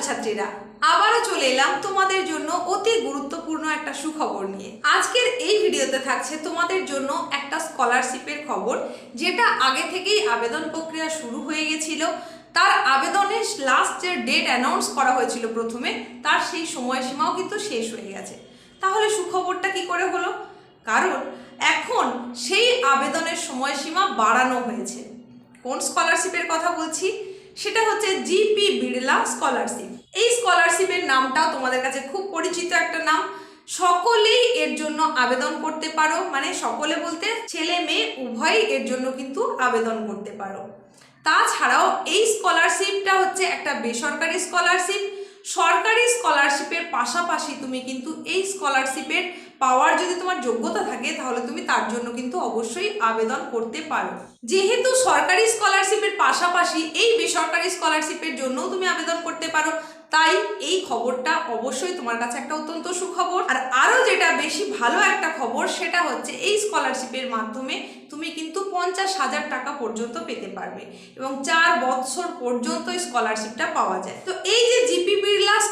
ছাত্রছাত্রীরা, আবারও চলে এলাম তোমাদের জন্য অতি গুরুত্বপূর্ণ একটা সুখবর নিয়ে। আজকের এই ভিডিওতে থাকছে তোমাদের জন্য একটা স্কলারশিপের খবর, যেটা আগে থেকেই আবেদন প্রক্রিয়া শুরু হয়ে গেছিল। তার আবেদনের লাস্ট যে ডেট অ্যানাউন্স করা হয়েছিল প্রথমে, তার সেই সময়সীমাও কিন্তু শেষ হয়ে গেছে। তাহলে সুখবরটা কি করে হলো? কারণ এখন সেই আবেদনের সময়সীমা বাড়ানো হয়েছে। কোন স্কলারশিপের কথা বলছি? সেটা হচ্ছে জিপি বিড়লা স্কলারশিপ এই স্কলারশিপের নামটাও তোমাদের কাছে খুব পরিচিত একটা নাম। সকলেই এর জন্য আবেদন করতে পারো মানে সকলে বলতে ছেলে মেয়ে উভয়ই এর জন্য কিন্তু আবেদন করতে পারো। তাছাড়াও এই স্কলারশিপটা হচ্ছে একটা বেসরকারি স্কলারশিপ সরকারি স্কলারশিপের পাশাপাশি তুমি কিন্তু এই স্কলারশিপের পাওয়ার যদি তোমার যোগ্যতা থাকে, তাহলে তুমি তার জন্য কিন্তু অবশ্যই আবেদন করতে পারো। যেহেতু সরকারি স্কলারশিপের পাশাপাশি এই বেসরকারি স্কলারশিপের জন্যও তুমি আবেদন করতে পারো, তাই এই খবরটা অবশ্যই তোমার কাছে একটা অত্যন্ত সুখবর। আর আরও যেটা বেশি ভালো একটা খবর, সেটা হচ্ছে এই স্কলারশিপের মাধ্যমে তুমি কিন্তু পঞ্চাশ হাজার টাকা পর্যন্ত পেতে পারবে এবং চার বৎসর পর্যন্ত স্কলারশিপটা পাওয়া যায়। তো এই যে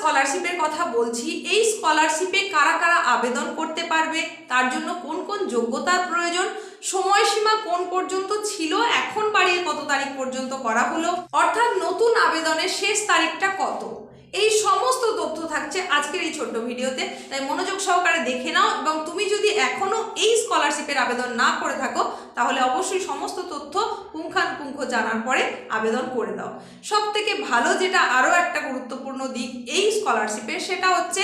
স্কলারশিপের কথা বলছি, এই স্কলারশিপে কারা কারা আবেদন করতে পারবে, তার জন্য কোন কোন যোগ্যতার প্রয়োজন, সময়সীমা কোন পর্যন্ত ছিল, এখন বাড়িয়ে কত তারিখ পর্যন্ত করা হলো, অর্থাৎ নতুন আবেদনের শেষ তারিখটা কত? এই সমস্ত তথ্য থাকছে আজকের এই ছোট্ট ভিডিওতে। তাই মনোযোগ সহকারে দেখে নাও এবং তুমি যদি এখনও এই স্কলারশিপের আবেদন না করে থাকো, তাহলে অবশ্যই সমস্ত তথ্য পুঙ্খানুপুঙ্খ জানার পরে আবেদন করে দাও। সব থেকে ভালো যেটা আরও একটা গুরুত্বপূর্ণ দিক এই স্কলারশিপের সেটা হচ্ছে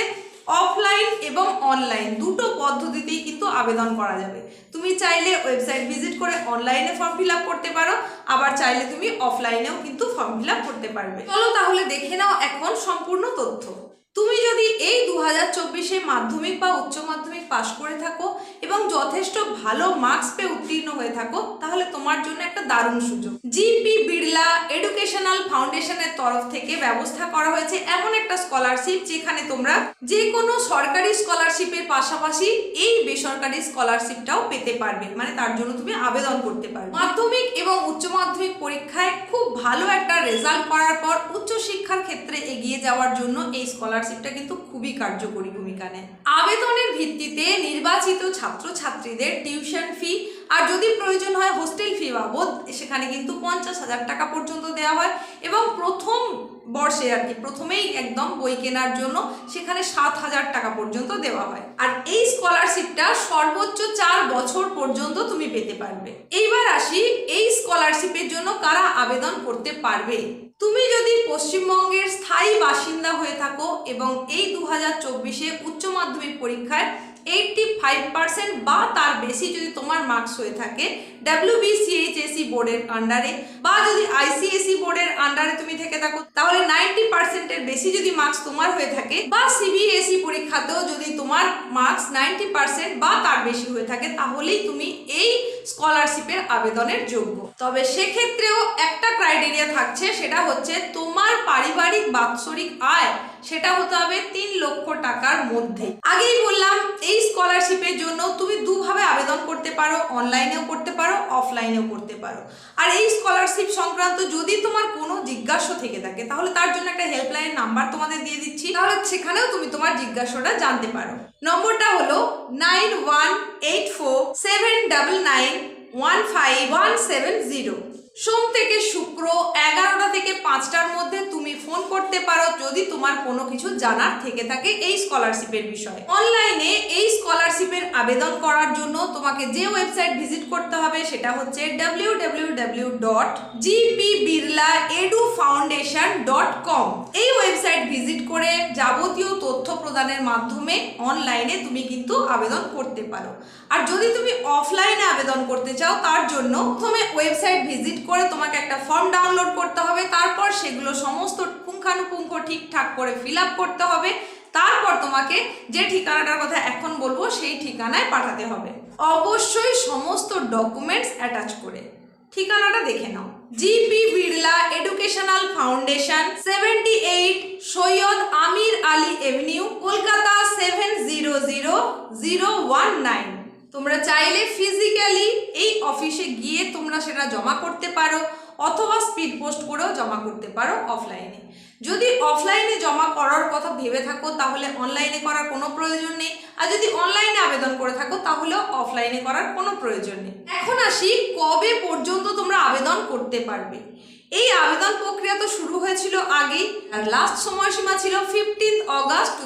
অফলাইন এবং অনলাইন দুটো পদ্ধতিতেই কিন্তু আবেদন করা যাবে। তুমি চাইলে ওয়েবসাইট ভিজিট করে অনলাইনে ফর্ম ফিল করতে পারো, আবার চাইলে তুমি অফলাইনেও কিন্তু ফর্ম ফিল করতে পারবে। চলো তাহলে দেখে নাও এখন সম্পূর্ণ তথ্য। তুমি যদি এই দু হাজার চব্বিশে মাধ্যমিক বা উচ্চ মাধ্যমিক পাশ করে থাকো এবং যথেষ্ট ভালো মার্কস পেয়ে উত্তীর্ণ হয়ে থাকো, তাহলে তোমার জন্য একটা দারুণ সুযোগ। জিপি বিড়লা এডুকেশনাল ফাউন্ডেশনের তরফ থেকে ব্যবস্থা করা হয়েছে এমন একটা স্কলারশিপ যেখানে তোমরা যে কোনো সরকারি স্কলারশিপের পাশাপাশি এই বেসরকারি স্কলারশিপটাও পেতে পারবে। মানে তার জন্য তুমি আবেদন করতে পারবে। মাধ্যমিক এবং উচ্চ মাধ্যমিক পরীক্ষায় খুব ভালো একটা রেজাল্ট করার পর উচ্চ শিক্ষার ক্ষেত্রে এগিয়ে যাওয়ার জন্য এই স্কলারশিপটা কিন্তু খুবই কার্যকরী ভূমিকা নেয়। আবেদনের ভিত্তিতে নির্বাচিত ছাত্রছাত্রীদের টিউশন ফি, আর যদি প্রয়োজন হয় হোস্টেল ফি বাবদ, সেখানে কিন্তু পঞ্চাশ হাজার টাকা পর্যন্ত দেওয়া হয়। এবং প্রথম বর্ষে আর কি, প্রথমেই একদম বই কেনার জন্য সেখানে সাত হাজার টাকা পর্যন্ত দেওয়া হয়। আর এই স্কলারশিপটা সর্বোচ্চ চার বছর পর্যন্ত তুমি পেতে পারবে। এইবার আসি, এই স্কলারশিপের জন্য কারা আবেদন করতে পারবে? তুমি যদি পশ্চিমবঙ্গের স্থায়ী বাসিন্দা হয়ে থাকো এবং এই দু হাজার চব্বিশে উচ্চ মাধ্যমিক পরীক্ষায় এইটটি ফাইভ পার্সেন্ট বা তার বেশি যদি তোমার মার্কস হয়ে থাকে ডাব্লিউবিসিএইচএসি বোর্ডের আন্ডারে বা যদি আইসিএসি বোর্ডের আন্ডারে তুমি থেকে থাকো, তাহলে নাইনটি পার্সেন্টের বেশি যদি মার্কস তোমার হয়ে থাকে বা সিবিএসই পরীক্ষাতেও যদি তোমার মার্কস নাইনটি পার্সেন্ট বা তার বেশি হয়ে থাকে, তাহলেই তুমি এই স্কলারশিপের আবেদনের যোগ্য। তবে সেক্ষেত্রেও একটা ক্রাইটেরিয়া থাকছে, সেটা হচ্ছে তোমার পারিবারিক বাৎসরিক আয়, সেটা হতে হবে তিন লক্ষ টাকার মধ্যে। আগেই বললাম স্কলারশিপের জন্য তুমি দুভাবে আবেদন করতে পারো অনলাইনেও করতে পারো অফলাইনেও করতে পারো। আর এই স্কলারশিপ সংক্রান্ত যদি তোমার কোনো জিজ্ঞাসা থেকে থাকে, তাহলে তার জন্য একটা হেল্পলাইন নাম্বার তোমাদের দিয়ে দিচ্ছি। তাহলে সেখানেও তুমি তোমার জিজ্ঞাসাটা জানতে পারো। নম্বরটা হলো nine one eight four seven double nine one five one seven zero সোম থেকে শুক্র এগারোটা থেকে পাঁচটার মধ্যে তুমি ফোন করতে পারো যদি তোমার কোনো কিছু জানার থেকে থাকে এই স্কলারশিপের বিষয়ে। অনলাইনে এই স্কলারশিপের আবেদন করার জন্য তোমাকে যে ওয়েবসাইট ভিজিট করতে হবে সেটা হচ্ছে W W W dot GP Birla edu foundation এই ওয়েবসাইট ভিজিট করে যাবতীয় তথ্য প্রদানের মাধ্যমে অনলাইনে তুমি কিন্তু আবেদন করতে পারো। আর যদি তুমি অফলাইনে আবেদন করতে চাও, তার জন্য প্রথমে ওয়েবসাইট ভিজিট করে তোমাকে একটা ফর্ম ডাউনলোড করতে হবে। তারপর সেগুলো সমস্ত পুঙ্খানুপুঙ্খ ঠিকঠাক করে ফিল করতে হবে। তারপর তোমাকে যে ঠিকানাটার কথা এখন বলব, সেই ঠিকানায় পাঠাতে হবে। অবশ্যই সমস্ত ডকুমেন্টস অ্যাটাচ করে। ঠিকানাটা দেখে নাও। GP Birla educational foundation seventy eight Syed Amir Ali avenue Kolkata seven zero zero zero one nine তোমরা চাইলে ফিজিক্যালি এই অফিসে গিয়ে তোমরা সেটা জমা করতে পারো। অথবা স্পিড পোস্ট করেও জমা করতে পারো অফলাইনে যদি অফলাইনে জমা করার কথা ভেবে থাকো, তাহলে অনলাইনে করার কোনো প্রয়োজন নেই। আর যদি অনলাইনে আবেদন করে থাকো, তাহলেও অফলাইনে করার কোনো প্রয়োজন নেই। এখন আসি, কবে পর্যন্ত তোমরা আবেদন করতে পারবে? এই আবেদন প্রক্রিয়া তো শুরু হয়েছিল আগেই, আর লাস্ট সময়সীমা ছিল ফিফটিন্থ অগাস্ট টু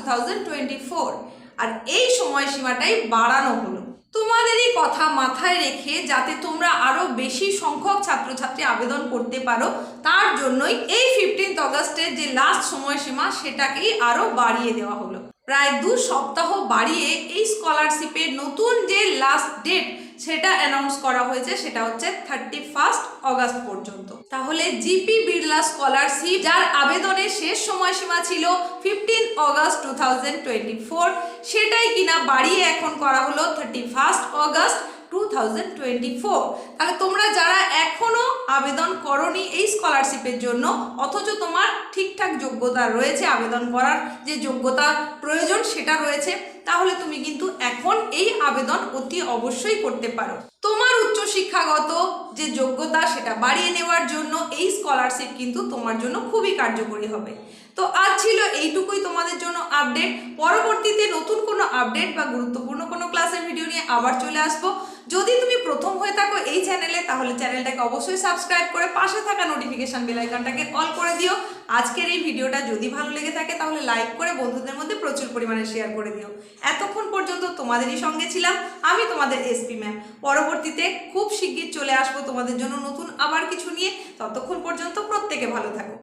আর এই সময়সীমাটাই বাড়ানো হলো। তোমাদেরই কথা মাথায় রেখে যাতে তোমরা আরও বেশি সংখ্যক ছাত্রছাত্রী আবেদন করতে পারো, তার জন্যই এই ফিফটিন্থ অগস্টের যে লাস্ট সময়সীমা, সেটাকেই আরও বাড়িয়ে দেওয়া হলো। প্রায় দু সপ্তাহ বাড়িয়ে এই স্কলারশিপের নতুন যে লাস্ট ডেট সেটা অ্যানাউন্স করা হয়েছে, সেটা হচ্ছে থার্টি ফার্স্ট অগাস্ট পর্যন্ত। তাহলে জিপি বিড়লা স্কলারশিপ যার আবেদনের শেষ সময়সীমা ছিল fifteen August two thousand twenty four সেটাই কিনা বাড়িয়ে এখন করা হলো thirty first August two thousand twenty four তাহলে তোমরা যারা এখনও আবেদন করনি এই স্কলারশিপের জন্য, অথচ তোমার ঠিকঠাক যোগ্যতা রয়েছে, আবেদন করার যে যোগ্যতা প্রয়োজন সেটা রয়েছে, তাহলে তুমি কিন্তু এখন এই আবেদন অতি অবশ্যই করতে পারো। তোমার উচ্চশিক্ষাগত যে যোগ্যতা সেটা বাড়িয়ে নেওয়ার জন্য এই স্কলারশিপ কিন্তু তোমার জন্য খুবই কার্যকরী হবে। তো আজ ছিল এইটুকুই তোমাদের জন্য আপডেট পরবর্তীতে নতুন কোনো আপডেট বা গুরুত্বপূর্ণ কোনো ক্লাসের ভিডিও নিয়ে আবার চলে আসব। যদি তুমি প্রথম হয়ে থাকো এই চ্যানেলে তাহলে চ্যানেলটাকে অবশ্যই সাবস্ক্রাইব করে পাশে থাকা নোটিফিকেশন বেল আইকনটাকে অল করে দিও। আজকের এই ভিডিওটা যদি ভালো লেগে থাকে, তাহলে লাইক করে বন্ধুদের মধ্যে প্রচুর পরিমাণে শেয়ার করে দিও। এতক্ষণ পর্যন্ত তোমাদেরই সঙ্গে ছিলাম। আমি তোমাদের এসপি ম্যাম পরবর্তীতে খুব শিগগির চলে আসব তোমাদের জন্য নতুন আবার কিছু নিয়ে। ততক্ষণ পর্যন্ত প্রত্যেকে ভালো থাকো।